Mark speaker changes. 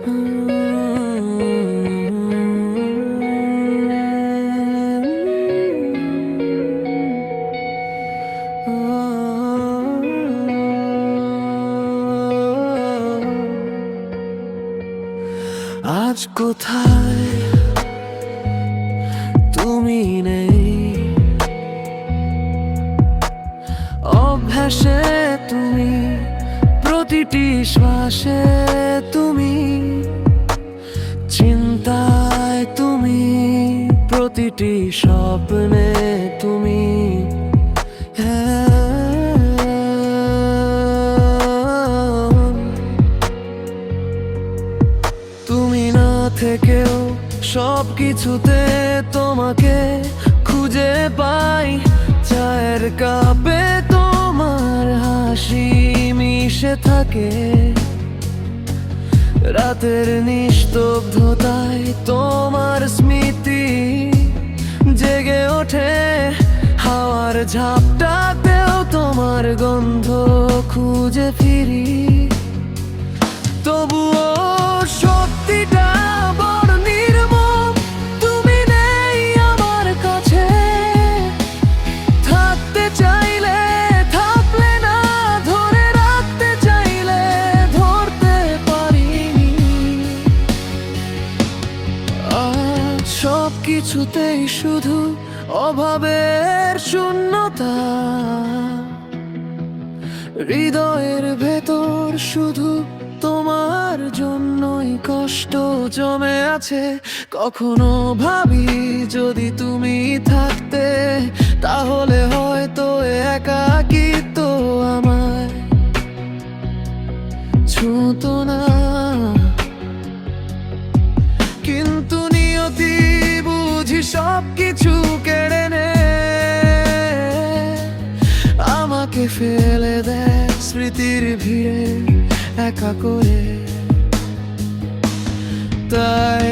Speaker 1: আজ কোথায় তুমি নেই? অভ্যাসে তুমি প্রতিটি শ্বাসে তুমি, চিন্তায় তুমি, প্রতিটি স্বপ্নে তুমি। তুমি না থেকেও সব কিছুতে তোমাকে খুঁজে পাই, চায়ের কাপে মিশে থাকে। রাতের নিস্তব্ধতায় তোমার স্মৃতি জেগে ওঠে। হাওয়ার ঝাপটাতেও তোমার গন্ধ খুঁজে ফিরি। তবুও কিছুতেই শুধু অভাবের শূন্যতা। হৃদয়ের ভেতর শুধু তোমার জন্যই কষ্ট জমে আছে। কখনো ভাবি যদি তুমি থাকতে, তাহলে হয়তো কিছু কেড়ে নে। আমাকে ফেলে দেয় স্মৃতির ভিড়ে একা করে। তাই